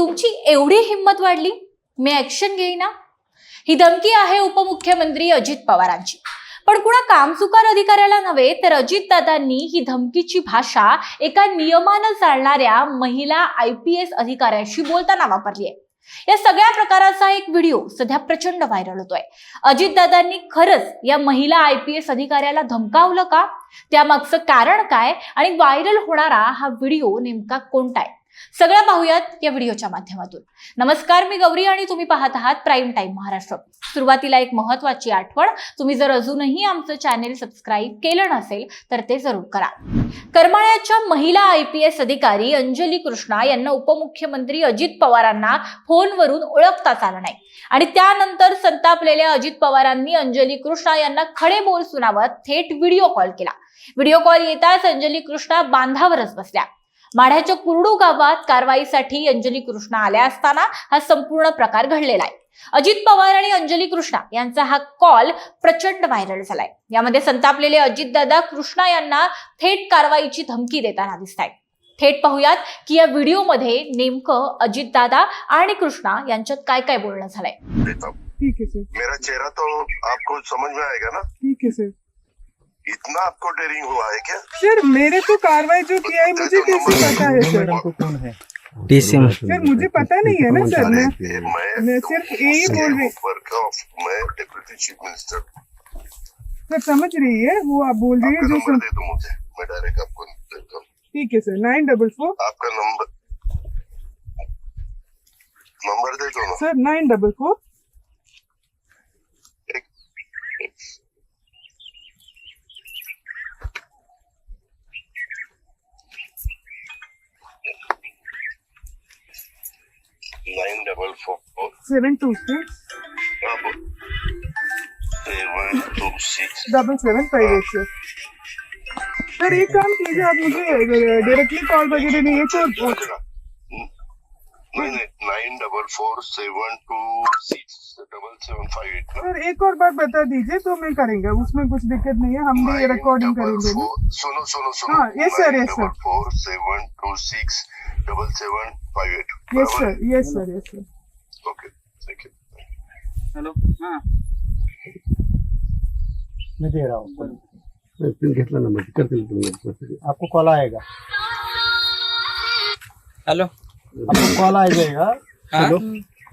तुमची एवढी हिंमत वाढली? मी ऍक्शन घेईना? ही धमकी आहे उपमुख्यमंत्री अजित पवारांची. पण कुणा कामचुकार अधिकाऱ्याला नव्हे तर अजितदादांनी ही धमकीची भाषा एका नियमानं चालणाऱ्या महिला आय पी एस अधिकाऱ्याशी बोलताना वापरली आहे. या सगळ्या प्रकाराचा एक व्हिडिओ सध्या प्रचंड व्हायरल होतोय. अजितदादांनी खरंच या महिला आय पी एस अधिकाऱ्याला धमकावलं का? त्यामागचं कारण काय? आणि व्हायरल होणारा हा व्हिडिओ नेमका कोणता आहे? सगळं पाहूयात या व्हिडिओच्या माध्यमातून. नमस्कार मी गौरी आणि तुम्ही पाहत आहात प्राईम टाईम महाराष्ट्र. सुरुवातीला एक महत्वाची आठवण तुम्ही जर अजूनही आमचं चॅनेल सबस्क्राईब केलं नसेल तर ते जरूर करा. करमाळ्याच्या महिला आय पी एस अधिकारी अंजली कृष्णा यांना उपमुख्यमंत्री अजित पवारांना फोनवरून ओळखताच आलं नाही. आणि त्यानंतर संतापलेल्या अजित पवारांनी अंजली कृष्णा यांना खडे बोल सुनावत थेट व्हिडिओ कॉल केला. व्हिडिओ कॉल येताच अंजली कृष्णा बांधावरच बसल्या. माढ्याच्या कुरडू गावात कारवाईसाठी अंजली कृष्णा आल्या असताना हा संपूर्ण प्रकार घडलेला आहे. अजित पवार आणि अंजली कृष्णा यांचा हा कॉल प्रचंड व्हायरल झालाय. यामध्ये संतापलेले अजितदादा कृष्णा यांना थेट कारवाईची धमकी देताना दिसत आहेत थेट पाहूयात की या व्हिडिओमध्ये नेमकं अजितदादा आणि कृष्णा यांच्यात काय काय बोलणं झालंय. देता। ठीक है सर मेरा चेहरा तो आपको समझ में आएगा ना? ठीक है सर इतना आपको डेरिंग हुआ है क्या? सर मेरे को कार्रवाई जो किया है मुझे कैसे पता है सर? कौन है? डीसीएम सर मुझे पता नहीं है ना सर। मैं मैं सिर्फ़ यही बोल रही मैं डिप्यूटी चीफ मिनिस्टर सर समझ रही है वो आप बोल रही है जो सर दे दो मुझे मैं डायरेक्ट आपको देता हूँ। ठीक है सर। नाइन डबल फोर आपका नंबर नंबर दे दो sir nine double four nine double four seven two six seven two six double seven five eight sir sir एक काम कीजिए आप मुझे डायरेक्टली कॉल वगैरह नहीं है तो nine double four seven two six double seven five eight sir एक और बार बता दीजिए तो मैं करेंगे उसमें कुछ दिक्कत नहीं है हम भी रिकॉर्डिंग करेंगे। सुनो सुनो सुनो। हाँ, yes, sir, yes, sir. Four seven two six double seven five eight yes sir yes sir yes sir okay thank you hello हाँ मैं दे रहा हूँ। पिन घेतला नंबर करतील तुम्ही। आपको कॉल आएगा। हेलो आपको कॉल आ जाएगा हेलो।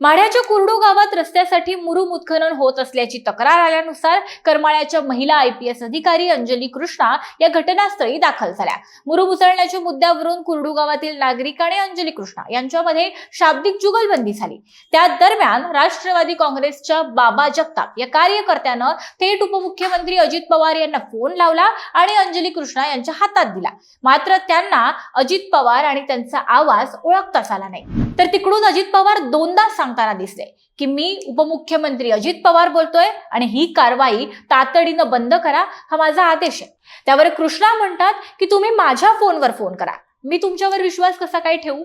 माढ्याच्या कुरडू गावात रस्त्यासाठी मुरुम उत्खनन होत असल्याची तक्रार आल्यानुसार करमाळ्याच्या महिला आय पी एस अधिकारी अंजली कृष्णा या घटनास्थळी दाखल झाल्या. मुरुम उचलण्याच्या मुद्द्यावरून कुरडू गावातील नागरिक आणि अंजली कृष्णा यांच्यामध्ये शाब्दिक जुगलबंदी झाली. त्या दरम्यान राष्ट्रवादी काँग्रेसच्या बाबा जगताप या कार्यकर्त्यानं थेट उपमुख्यमंत्री अजित पवार यांना फोन लावला आणि अंजली कृष्णा यांच्या हातात दिला. मात्र त्यांना अजित पवार आणि त्यांचा आवाज ओळखताच आला नाही. तर तिकडून अजित पवार दोनदा सांगताना दिसले की मी उपमुख्यमंत्री अजित पवार बोलतोय आणि ही कारवाई तातडीनं बंद करा हा माझा आदेश आहे. त्यावर कृष्णा म्हणतात की तुम्ही माझ्या फोनवर फोन करा. मी तुमच्यावर विश्वास कसा काय ठेवू?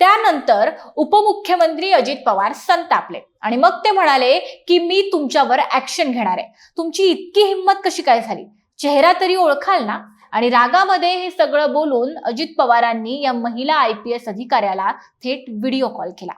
त्यानंतर उपमुख्यमंत्री अजित पवार संतापले आणि मग ते म्हणाले की मी तुमच्यावर ऍक्शन घेणार आहे. तुमची इतकी हिंमत कशी काय झाली? चेहरा तरी ओळखाल ना? आणि रागामध्ये हे सगळं बोलून अजित पवारांनी या महिला आय पी एस अधिकाऱ्याला थेट व्हिडिओ कॉल केला.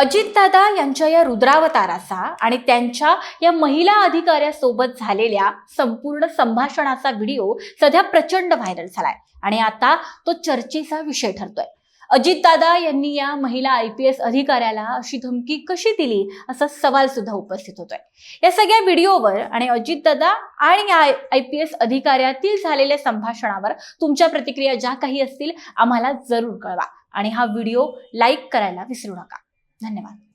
अजितदादा यांच्या या रुद्रावताराचा आणि त्यांच्या या महिला अधिकाऱ्यासोबत झालेल्या संपूर्ण संभाषणाचा व्हिडिओ सध्या प्रचंड व्हायरल झालाय. आणि आता तो चर्चेचा विषय ठरतोय. अजितदादा यांनी या महिला आय पी एस अधिकाऱ्याला अशी धमकी कशी दिली असा सवाल सुद्धा उपस्थित होतोय. या सगळ्या व्हिडिओवर आणि अजितदादा आणि या आय पी एस अधिकाऱ्यातील झालेल्या संभाषणावर तुमच्या प्रतिक्रिया ज्या काही असतील आम्हाला जरूर कळवा. आणि हा व्हिडिओ लाईक करायला विसरू नका. धन्यवाद.